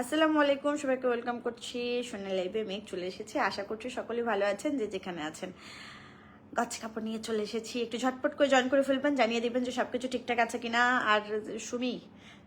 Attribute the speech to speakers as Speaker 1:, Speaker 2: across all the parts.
Speaker 1: আসসালামু আলাইকুম, সবাইকে ওয়েলকাম করছি সোনা লাইভে। মেঘ চলে এসেছি, আশা করছি সকলেই ভালো আছেন, যে যেখানে আছেন। গাছ কাপড় নিয়ে চলে এসেছি, একটু ঝটপট করে জয়েন করে ফেলবেন, জানিয়ে দেবেন যে সব কিছু ঠিকঠাক আছে কিনা। আর সুমি,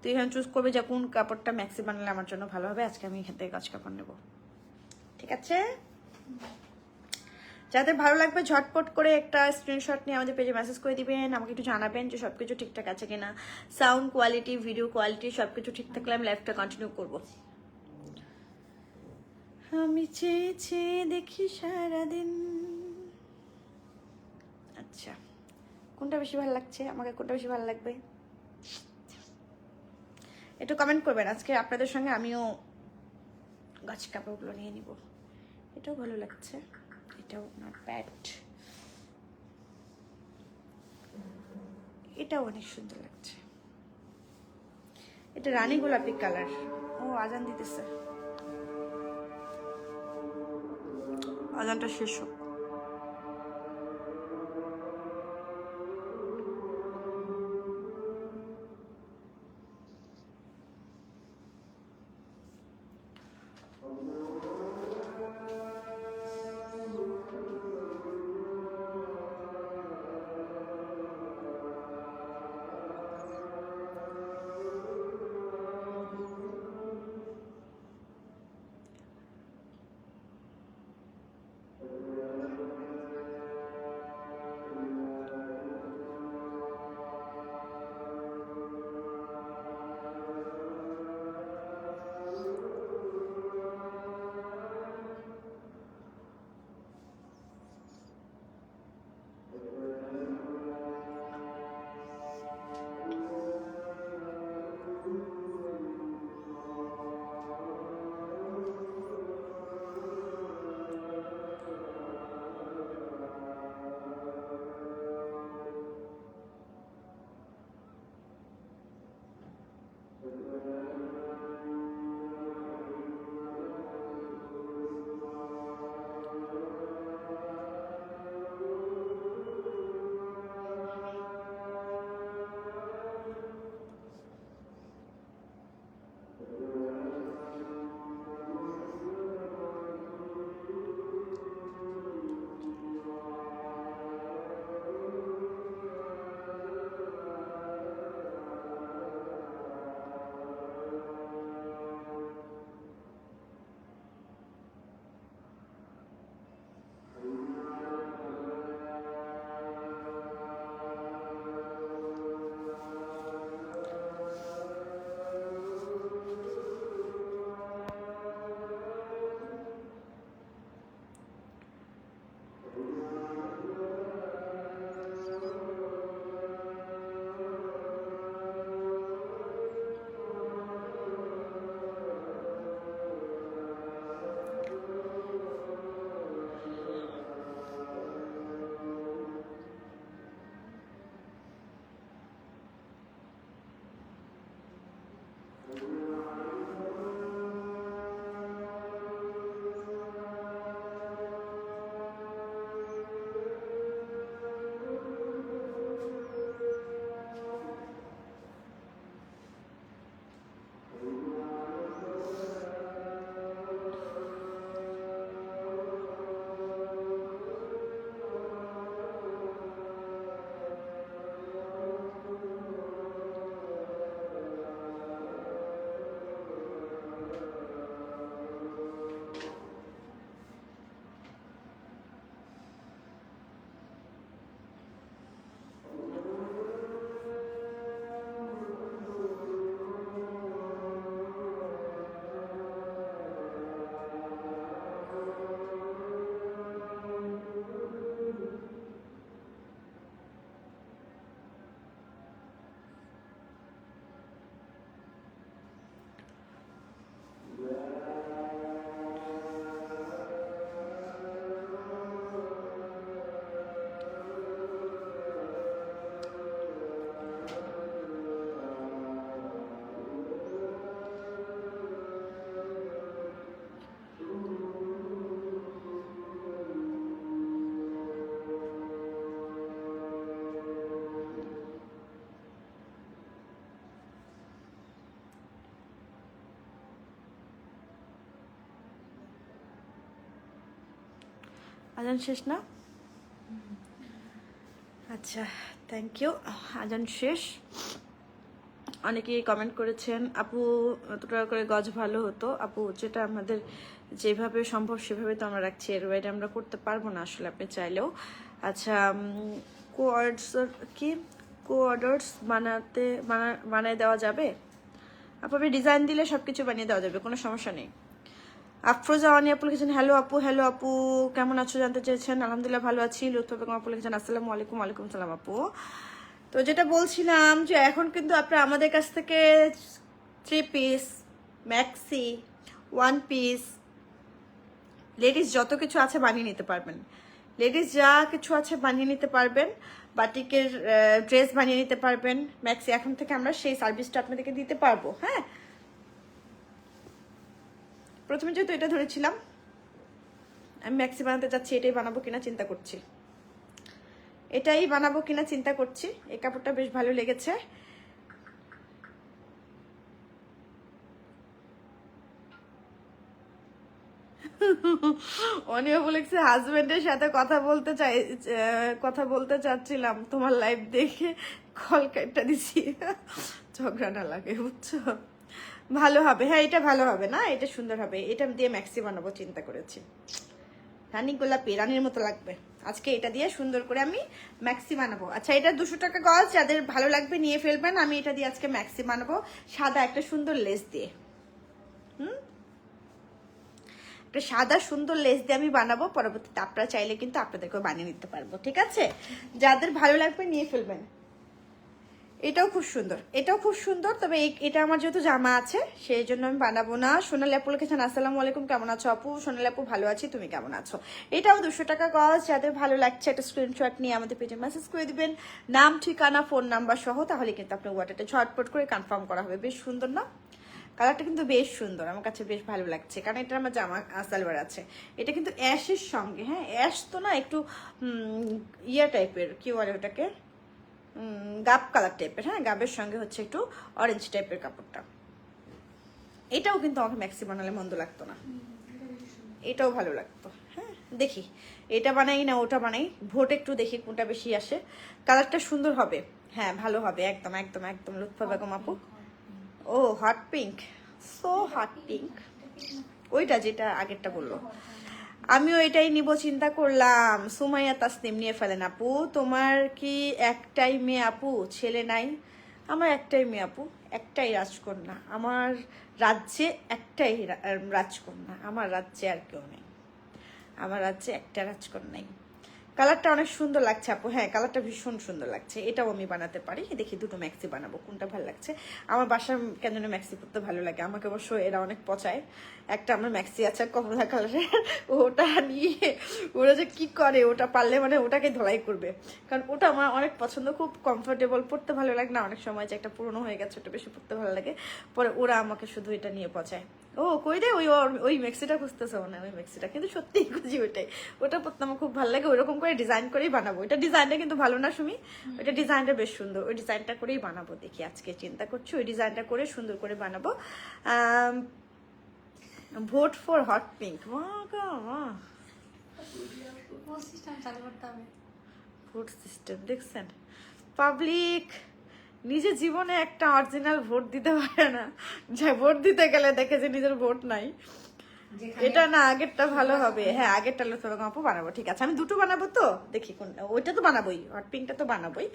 Speaker 1: তুই এখানে চুজ করবে যে কোন কাপড়টা ম্যাক্সি বানালে আমার জন্য ভালো হবে, আজকে আমি এখান থেকে গাছ কাপড় নেব। ঠিক আছে? যাদের ভালো লাগবে, ঝটপট করে একটা স্ক্রিনশট নিয়ে আমাদের পেজে মেসেজ করে দিবেন, আমাকে একটু জানাবেন যে সব কিছু ঠিকঠাক আছে কিনা। সাউন্ড কোয়ালিটি ভিডিও কোয়ালিটি সব কিছু ঠিক থাকলে আমি লাইফটা কন্টিনিউ করব। আমি চেয়ে চেয়ে দেখি সারাদিন। আচ্ছা কোনটা বেশি ভালো লাগছে? আমাকে কোনটা বেশি ভালো লাগবে? একটু কমেন্ট করবেন, আজকে আপনাদের সঙ্গে আমিও গাছ কাপড়গুলো নিয়ে নিব। এটাও ভালো লাগছে। এটাও নট ব্যাড এটাও অনেক সুন্দর লাগছে। এটা রানী গোলাপি কালার। ও, আজান দিতেছে। আজানটা শেষ হোক। Thank you. আজান শেষ না? আচ্ছা থ্যাংক ইউ আজান শেষ। অনেকেই কমেন্ট করেছেন, আপু এত টাকা করে গজ ভালো হতো। আপু, যেটা আমাদের যেভাবে সম্ভব, সেভাবে তো আমরা রাখছি। এর বাইরে আমরা করতে পারব না আসলে আপনি চাইলেও। আচ্ছা কোয়ার্ডস কি? কোয়ার্ডার্স বানাতে, বানা, বানিয়ে দেওয়া যাবে? আপু, আপনি ডিজাইন দিলে সব কিছু বানিয়ে দেওয়া যাবে, কোনো সমস্যা নেই। আফরোজা অনি আপু লিখেছেন হ্যালো আপু হ্যালো আপু, কেমন আছো জানতে চেয়েছেন? আলহামদুলিল্লাহ ভালো আছি, লুৎফা বেগম আপু লিখেছেন, আসসালামু আলাইকুম, ওয়ালাইকুম সালাম আপু। তো যেটা বলছিলাম যে এখন কিন্তু আপনারা আমাদের কাছ থেকে three piece maxi one piece ladies যত কিছু আছে বানিয়ে নিতে পারবেন। লেডিস যা কিছু আছে বানিয়ে নিতে পারবেন বাটিকের ড্রেস বানিয়ে নিতে পারবেন ম্যাক্সি এখন থেকে আমরা সেই সার্ভিসটা আপনাদেরকে দিতে পারব হ্যাঁ? প্রথমে যেহেতু এটা ধরেছিলাম, আমি ম্যাক্সি বানাতে চাচ্ছি, এটাই বানাবো কিনা চিন্তা করছি। এটাই বানাবো কিনা চিন্তা করছি, এই কাপড়টা বেশ ভালো লেগেছে। অনিও বলেছে হাজবেন্ডের সাথে কথা বলতে চাই কথা বলতে চাচ্ছিলাম, তোমার লাইভ দেখে কল কাটটা দিছি। ঝগড়া না লাগে, বুঝছ? ভালো হবে। হ্যাঁ এটা ভালো হবে না? এটা সুন্দর হবে। এটা দিয়ে ম্যাক্সি বানাবো চিন্তা করেছি। রানী গোলাপি মতো লাগবে। আজকে এটা দিয়ে সুন্দর করে আমি ম্যাক্সি বানাবো আচ্ছা এটা দুশো টাকা গজ। যাদের ভালো লাগবে নিয়ে ফেলবেন। আমি এটা দিয়ে আজকে ম্যাক্সি বানাবো সাদা একটা সুন্দর লেস দিয়ে। হুম? একটা সাদা সুন্দর লেস দিয়ে আমি বানাবো। পরবর্তীতে আপনারা চাইলে কিন্তু আপনাদেরকেও বানিয়ে নিতে পারব। ঠিক আছে? যাদের ভালো লাগবে নিয়ে ফেলবেন। এটাও খুব সুন্দর, এটাও খুব সুন্দর। তবে এটা আমার যেহেতু জামা আছে, সেই জন্য আমি বানাবো না। সোনালি আপু লিখেছেন, আসসালামু আলাইকুম, কেমন আছো আপু? সোনালি আপু, ভালো আছি, তুমি কেমন আছো? এটাও দুশো টাকা গজ যাদের ভালো লাগছে একটা স্ক্রিনশট নিয়ে আমাদের পেজে মেসেজ করে দিবেন। নাম, ঠিকানা ফোন নাম্বার সহ, তাহলে কিন্তু আপনার ওয়াটারটা ঝটপট করে কনফার্ম করা হবে। বেশ সুন্দর না? কালারটা কিন্তু বেশ সুন্দর, আমার কাছে বেশ ভালো লাগছে। কারণ এটা আমার জামা সালোয়ার আছে। এটা কিন্তু অ্যাশের সঙ্গে হ্যাঁ? অ্যাশ তো না একটু ইয়া টাইপের কি বলে ওটাকে? গাব কালার টাইপের হ্যাঁ? গাবের সঙ্গে হচ্ছে একটু অরেঞ্জ টাইপের কাপড়টা। এটাও কিন্তু আমাকে ম্যাক্সি বানালে মন্দ লাগতো না। এটাও ভালো লাগতো হ্যাঁ? দেখি, এটা বানাই না ওটা বানাই, ভোট একটু দেখি কোনটা বেশি আসে। কালারটা সুন্দর হবে। হ্যাঁ ভালো হবে, একদম একদম একদম, লুৎফা বেগম আপু। ও hot pink so hot pink ওইটা যেটা আগেরটা বলল। আমিও এটাই নিব, চিন্তা করলাম। সুমাইয়া তাসনিম নিয়ে ফেলেন, আপু। তোমার কি একটাই মেয়ে, আপু? ছেলে নাই। আমার একটাই মেয়ে, আপু। একটাই রাজকন্যা। আমার রাজ্যে একটাই রাজকন্যা। আমার রাজ্যে আর কেউ নেই। আমার রাজ্যে একটা রাজকন্যাই। কালারটা অনেক সুন্দর লাগছে আপু। হ্যাঁ কালারটা ভীষণ সুন্দর লাগছে। এটাও আমি বানাতে পারি। দেখি দুটো ম্যাক্সি বানাবো, কোনটা ভালো লাগছে? আমার বাসার কেন যেন ম্যাক্সি পরতে ভালো লাগে। আমাকে অবশ্য এরা অনেক পচায়। একটা আমার ম্যাক্সি আছে কমলা কালারের। ওটা নিয়ে ওরা যে কি করে, ওটা পারলে মানে ওটাকে ধলাই করবে। কারণ ওটা আমার অনেক পছন্দ। খুব কমফোর্টেবল পড়তে ভালো লাগে না। অনেক সময় যে একটা পুরনো হয়ে গেছে, ওটা বেশি পড়তে ভালো লাগে। পরে ওরা আমাকে শুধু এটা নিয়ে পচায়। ও কই রে? ওই ওই মেক্সিটা খুঁজতেছে মনে ওই মেক্সিটা কিন্তু সত্যিই খুঁজি ওইটাই। ওটা পড়তে আমার খুব ভালো লাগে ওইরকম করে ডিজাইন করেই বানাবো। এটা ডিজাইনটা কিন্তু ভালো না সুমি? ওইটা ডিজাইনটা বেশ সুন্দর। ওই ডিজাইনটা করেই বানাবো দেখি আজকে চিন্তা করছি। ওই ডিজাইনটা করে সুন্দর করে বানাবো। Vote for hot pink vote system দেখছেন? পাবলিক নিজে জীবনে একটা অরিজিনাল ভোট দিতে পারে না। যে ভোট দিতে গেলে দেখে যে নিজের ভোট নাই। এটা না আগেরটা ভালো হবে। হ্যাঁ আগেরটা লুৎফা বেগম আপু বানাবো ঠিক আছে। আমি দুটো বানাবো তো? দেখি কোন ওইটা তো বানাবোই হট পিঙ্কটা তো বানাবোই।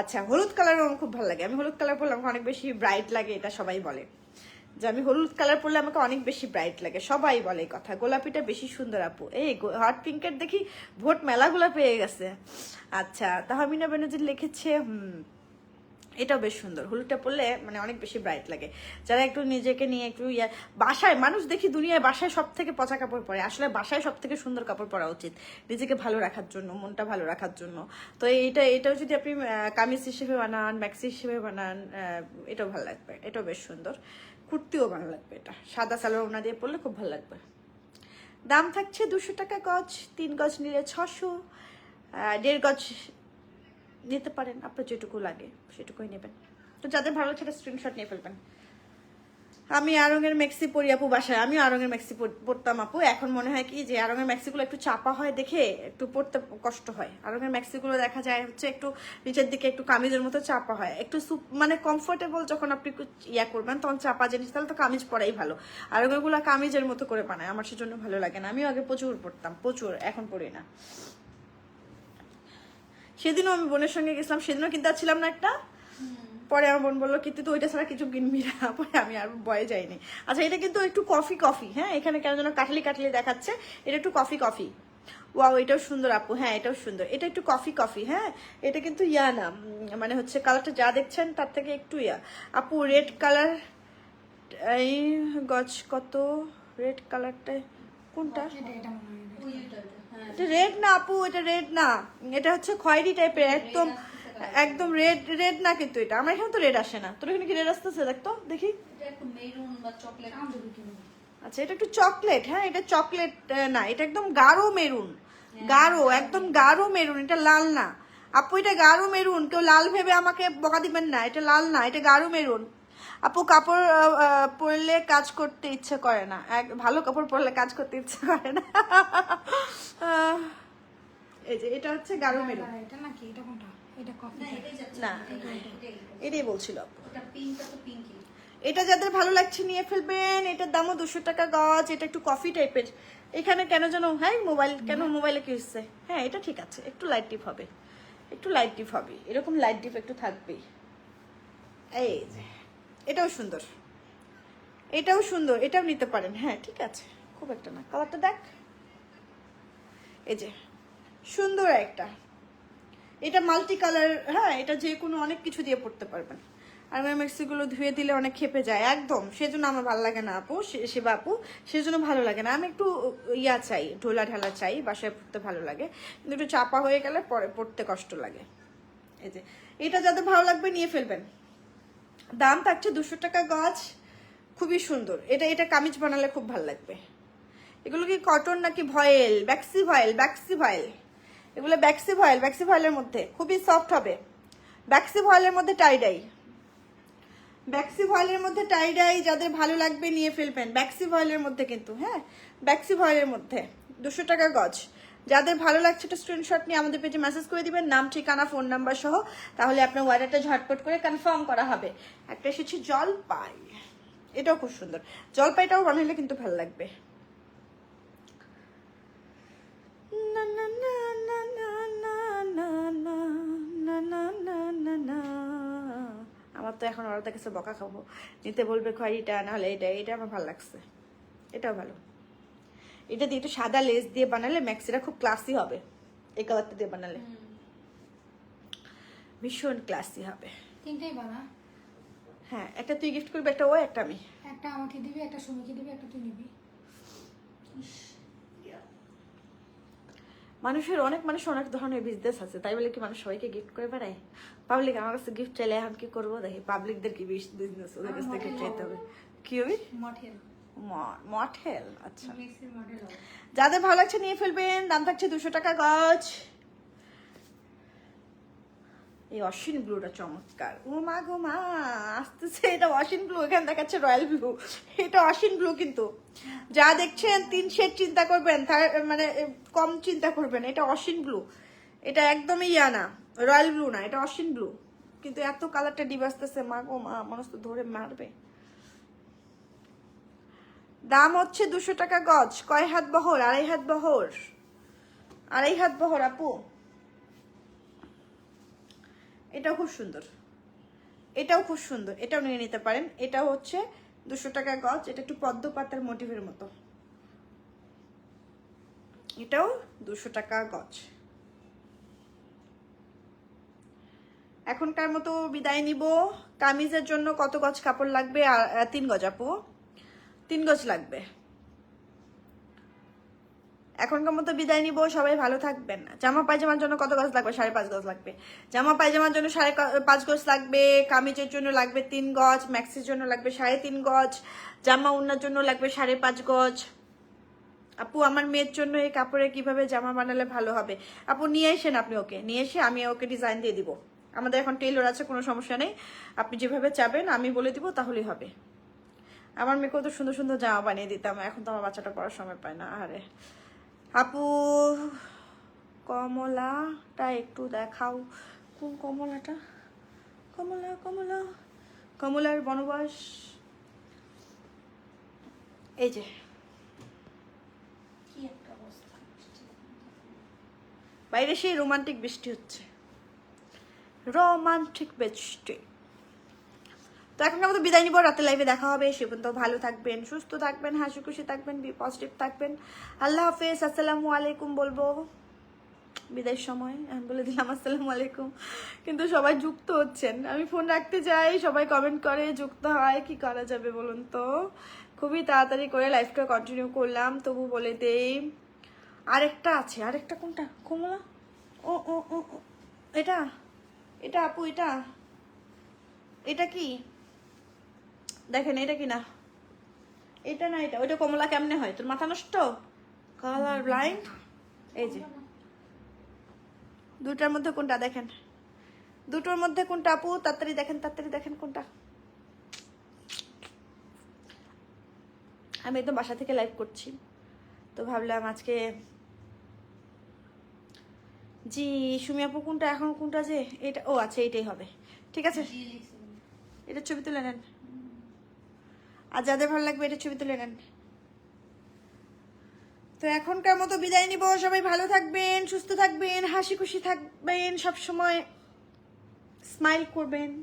Speaker 1: আচ্ছা হলুদ কালার আমার খুব ভালো লাগে। আমি হলুদ কালার পরলে আমাকে অনেক বেশি ব্রাইট লাগে এটা সবাই বলে। যে আমি হলুদ কালার পরলে আমাকে অনেক বেশি ব্রাইট লাগে সবাই বলে এই কথা। গোলাপিটা বেশি সুন্দর আপু। এই হট পিঙ্কের দেখি ভোট মেলাগুলো পেয়ে গেছে। আচ্ছা তাহমিনা বেনজির লিখেছে হুম এটাও বেশ সুন্দর। হলুদটা পরলে মানে অনেক বেশি ব্রাইট লাগে। যারা একটু নিজেকে নিয়ে একটু ইয়া, বাসায়, মানুষ দেখি দুনিয়ায় বাসায় সব থেকে পচা কাপড় পরে। আসলে বাসায় সব থেকে সুন্দর কাপড় পরা উচিত। নিজেকে ভালো রাখার জন্য, মনটা ভালো রাখার জন্য। তো এইটা, এটাও যদি আপনি কামিজ হিসেবে বানান ম্যাক্সি হিসেবে বানান এটাও ভালো লাগবে। এটাও বেশ সুন্দর। কুর্তিও ভালো লাগবে এটা। সাদা সালোয়ার ওনা দিয়ে পরলে খুব ভালো লাগবে। দাম থাকছে দুশো টাকা গজ, তিন গজ নিলে ছশো দেড় গজ নিতে পারেন, আপনার যেটুকু লাগে, সেটুকুই নেবেন। তো যাদের ভালো লাগছে স্ক্রিনশট নিয়ে ফেলবেন। আমি আরঙের মেক্সি পরি আপু বাসায়। আমি আরঙের পর- পরতাম আপু। এখন মনে হয় কি যে আরঙের মেক্সিগুলো একটু চাপা হয় দেখে একটু পরতে কষ্ট হয়। আরঙের মেক্সিগুলো দেখা যায় হচ্ছে একটু নিচের দিকে একটু কামিজের মতো চাপা হয়। একটু সুপ- মানে কমফোর্টেবল যখন আপনি ইয়া করবেন, তখন চাপা জিনিস, তাহলে তো কামিজ পরাই ভালো। আরঙেরগুলো কামিজের মতো করে বানায়। আমার সেজন্য ভালো লাগে না। আমিও আগে প্রচুর পরতাম, প্রচুর, এখন পরি না। সেদিনও আমি বোনের সঙ্গে গেছিলাম, সেদিনও কিনতে ছিলাম না একটা। পরে আমার বোন বলল কিন্তু তুই ওইটা ছাড়া কিছু কিনবি না। পরে আমি আর বয়ে যাইনি। আচ্ছা এটা কিন্তু একটু কফি কফি হ্যাঁ? এখানে কেন যেন কাটলি কাটলি দেখাচ্ছে। এটা একটু কফি কফি। ওয়াও, এটাও সুন্দর আপু হ্যাঁ এটাও সুন্দর। এটা একটু কফি কফি হ্যাঁ? এটা কিন্তু ইয়া না মানে হচ্ছে কালারটা যা দেখছেন তার থেকে একটু ইয়া। আপু, রেড কালার, এই গছ কত? রেড কালারটা কোনটা?
Speaker 2: এটা হয়
Speaker 3: হ্যাঁ।
Speaker 1: রেড না আপু এটা রেড না। এটা হচ্ছে খয়েরি টাইপের একদম একদম রেড রেড না কিন্তু এটা। আমার এখানে তো রেড আসে না। তোর এখানে কি রেড আসতেছে? দেখতো দেখি। আচ্ছা এটা একটু চকলেট হ্যাঁ এটা চকলেট না এটা একদম গাঢ় মেরুন গাঢ় একদম গাঢ় মেরুন এটা লাল না। আপু এটা গাঢ় মেরুন কেউ লাল ভেবে আমাকে বকা দিবেন না এটা লাল না এটা গাঢ় মেরুন আপু কাপড় পরলে কাজ করতে ইচ্ছে করে না। এক ভালো কাপড় পরলে কাজ করতে ইচ্ছে করে না। এই যে এটা হচ্ছে গাঢ়
Speaker 2: দাঁড়া, এটা নাকি এটা কোনটা? এটা কফি
Speaker 3: না এটাই
Speaker 1: বলছিল আপু।
Speaker 3: ওটা পিঙ্কটা তো পিঙ্কই
Speaker 1: এটা যাদের ভালো লাগছে নিয়ে ফেলবেন এটার দামও দুশো টাকা গজ এটা একটু কফি টাইপের এখানে কেন যেন হ্যাঁ মোবাইল কেন মোবাইলে কি হচ্ছে? হ্যাঁ এটা ঠিক আছে একটু লাইট টিপ হবে। একটু লাইট টিপ হবে। এরকম লাইট টিপ একটু থাকবেই। এই যে। এটাও সুন্দর। এটাও সুন্দর, এটাও নিতে পারেন। হ্যাঁ ঠিক আছে। খুব একটা না। কালারটা দেখ। এই যে, সুন্দর একটা। এটা মাল্টি কালার হ্যাঁ এটা যে কোনো অনেক কিছু দিয়ে পড়তে পারবেন। আর মেক্সিগুলো ধুয়ে দিলে অনেক খেপে যায়। একদম। সেজন্য আমার ভালো লাগে না, আপু। সে- শিবা আপু সেজন্য ভালো লাগে না। আমি একটু ইয়া চাই, ঢোলা ঢালা চাই, বাসায় পড়তে ভালো লাগে। কিন্তু একটু চাপা হয়ে গেলে পরে পড়তে কষ্ট লাগে। এই যে, এটা যাদের ভালো লাগবে নিয়ে ফেলবেন। দাম থাকছে দুশো টাকা গজ খুবই সুন্দর। এটা এটা কামিজ বানালে খুব ভালো লাগবে। এগুলো কি কটন নাকি ভয়েল? ব্যাক্সি voile ব্যাক্সি voile. এগুলো ব্যাক্সি ভয়েল ব্যাক্সি ভয়েলের মধ্যে। খুবই সফট হবে। ব্যাক্সি ভয়েলের মধ্যে টাইডাই ব্যাক্সি ভয়েলের মধ্যে টাইডাই যাদের ভালো লাগবে নিয়ে ফেলবেন। ব্যাক্সি ভয়েলের মধ্যে কিন্তু হ্যাঁ? ব্যাক্সি ভয়েলের মধ্যে। দুশো টাকা গজ। যাদের ভালো লাগছে একটা স্ক্রিনশট নিয়ে আমাদের পেজে মেসেজ করে দিবেন নাম ঠিকানা ফোন নাম্বার সহ তাহলে আপনার অর্ডারটা ঝটপট করে কনফার্ম করা হবে একটা এসেছে জলপাই এটাও খুব সুন্দর জলপাইটাও বানালে কিন্তু ভালো লাগবে না না না না না না না না না না না না আমার তো এখন ওরা কাছে বকা খাব নিতে বলবে খয়েরিটা নাহলে এটা এটা আমার ভালো লাগছে এটাও ভালো এটা দিয়ে একটু সাদা লেস দিয়ে বানালে ম্যাক্সিটা খুব ক্লাসি হবে। এই কালারটা দিয়ে বানালে। ভীষণ ক্লাসি হবে।
Speaker 2: তিনটেই বানা।
Speaker 1: হ্যাঁ একটা তুই গিফট করবি একটা ও একটা আমি।
Speaker 2: একটা আমাকে দিবি একটা সুমিকে দিবি একটা তুই নিবি।
Speaker 1: মানুষের অনেক মানুষ অনেক ধরনের বিজনেস আছে তাই বলে কি মানুষ সবাইকে গিফট করে বেড়ায়? পাবলিক আমার কাছে গিফট চাইলে এখন কি করব? দেখি পাবলিকদের কি বিজনেস ওদের কাছ থেকে গিফট চাইতে হবে। কি হবে?
Speaker 3: মঠের।
Speaker 1: মঠেল আচ্ছা।
Speaker 3: মডেল
Speaker 1: যাদের ভালো লাগছে নিয়ে ফেলবেন দাম থাকছে দুশো টাকা গজ। এই অশ্বিন ব্লুটা চমৎকার। ও মা গো মা আসতেছে এটা অশ্বিন ব্লু এখানে দেখাচ্ছে রয়্যাল ব্লু। এটা অশ্বিন ব্লু কিন্তু। যা দেখছেন তিন শেড চিন্তা করবেন তার মানে কম চিন্তা করবেন এটা অশ্বিন ব্লু। এটা একদমই ইয়া না রয়্যাল ব্লু না এটা অশ্বিন ব্লু। কিন্তু এত কালারটা ডিপ আসতেছে মা গো মা মানুষ তো ধরে মারবে। দাম হচ্ছে দুশো টাকা গজ। কয় হাত বহর? আড়াই হাত বহর। আড়াই হাত বহর, আপু। এটাও খুব সুন্দর। এটাও খুব সুন্দর। এটাও নিয়ে নিতে পারেন। এটাও হচ্ছে দুশো টাকা গজ। এটা একটু পদ্ম পাতার মোটিভের মতো। এটাও দুশো টাকা গজ। এখনকার মতো বিদায় নিব। কামিজের জন্য কত গজ কাপড় লাগবে? তিন গজ, আপু। তিন গজ লাগবে। এখনকার মতো বিদায় নিব, সবাই ভালো থাকবেন। জামা পায়জামার জন্য কত গজ লাগবে? সাড়ে পাঁচ গজ লাগবে। জামা পায়জামার জন্য সাড়ে পাঁচ গজ লাগবে, কামিজের জন্য লাগবে তিন গজ ম্যাক্সির জন্য লাগবে সাড়ে তিন গজ জামা উন্নার জন্য লাগবে সাড়ে পাঁচ গজ আপু, আমার মেয়ের জন্য এই কাপড়ে কীভাবে জামা বানালে ভালো হবে? আপু, নিয়ে এসেন আপনি ওকে। নিয়ে এসে আমি ওকে ডিজাইন দিয়ে দিব। আমাদের এখন টেলর আছে, কোনো সমস্যা নেই। আপনি যেভাবে চাবেন, আমি বলে দিব, তাহলেই হবে। আমার মেয়েকেও তো সুন্দর সুন্দর জামা বানিয়ে দিতাম এখন তো আমার বাচ্চাটা পড়ার সময় পায় না আরে। আপু কমলাটা একটু দেখাও। কোন কমলাটা? কমলা কমলা। কমলার বনবাস। এই যে। বাইরে সেই রোমান্টিক বৃষ্টি হচ্ছে। রোমান্টিক বৃষ্টি। তো এখন আমাদের বিদায় নিব রাতে লাইভে দেখা হবে। সে পর্যন্ত ভালো থাকবেন সুস্থ থাকবেন হাসি খুশি থাকবেন পজিটিভ থাকবেন। আল্লাহ হাফেজ আসসালামু আলাইকুম বলব। বিদায়ের সময় আমি বলে দিলাম আসসালামু আলাইকুম। কিন্তু সবাই যুক্ত হচ্ছেন। আমি ফোন রাখতে যাই সবাই কমেন্ট করে যুক্ত হয় কি করা যাবে বলুন তো? খুবই তাড়াতাড়ি করে লাইফটা কন্টিনিউ করলাম। তবু বলে দেই আরেকটা আছে আরেকটা কোনটা? কমলা? ও ও ও, এটা এটা আপু এটা? এটা কি? দেখেন এটা কি না এটা না এটা। ওইটা কমলা কেমনে হয়? তোর মাথা নষ্ট? কালার ব্লাইন্ড এই যে। দুটার মধ্যে কোনটা দেখেন? দুটোর মধ্যে কোনটা আপু? তাড়াতাড়ি দেখেন তাড়াতাড়ি দেখেন কোনটা। আমি একদম বাসা থেকে লাইভ করছি। তো ভাবলাম আজকে জি সুমি আপু কোনটা এখন কোনটা যে? এটা ও আচ্ছা এইটাই হবে। ঠিক আছে? এটা ছবি তুলে নেন। আর যাদের ভালো লাগবে এটা ছবি তুলে নেন। তো এখনকার মতো বিদায় নিব। সবাই ভালো থাকবেন সুস্থ থাকবেন হাসি খুশি থাকবেন সব সময় স্মাইল করবেন।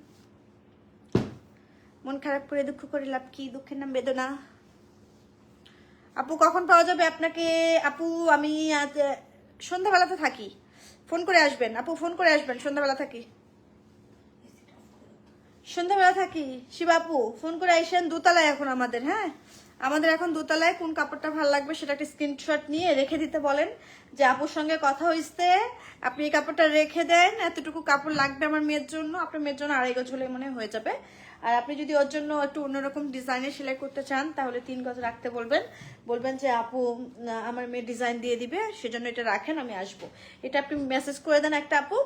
Speaker 1: মন খারাপ করে দুঃখ করে লাভ কি? দুঃখের নাম বেদনা। আপু কখন পাওয়া যাবে আপনাকে? আপু আমি আজ আহ, সন্ধ্যাবেলাতে থাকি। ফোন করে আসবেন। আপু ফোন করে আসবেন। সন্ধ্যাবেলা থাকি। সন্ধ্যাবেলা থাকি। শিবাপু, ফোন করে আইসেন দোতলায় এখন আমাদের হ্যাঁ? আমাদের এখন দোতলায় কোন কাপড়টা ভালো লাগবে সেটা একটা স্ক্রিনশট নিয়ে রেখে দিতে বলেন। যে আপুর সঙ্গে কথা হইছে, আপনি এই কাপড়টা রেখে দেন, এতটুকু কাপড় লাগবে আমার মেয়ের জন্য, আপনার মেয়ের জন্য আড়াই গজ হলে মনে হয়ে যাবে। আর আপনি যদি ওর জন্য একটু অন্যরকম ডিজাইনের সেলাই করতে চান, তাহলে তিন গজ রাখতে বলবেন। বলবেন যে, আপু আমার মেয়ে ডিজাইন দিয়ে দিবে, সেজন্য এটা রাখেন, আমি আসব। এটা আপনি মেসেজ করে দেন একটা আপু,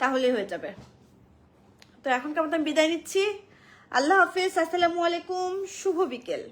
Speaker 1: তাহলেই হয়ে যাবে। তো এখন কেমন আমি বিদায় নিচ্ছি। আল্লাহ হাফিজ আসসালামু আলাইকুম শুভ বিকেল।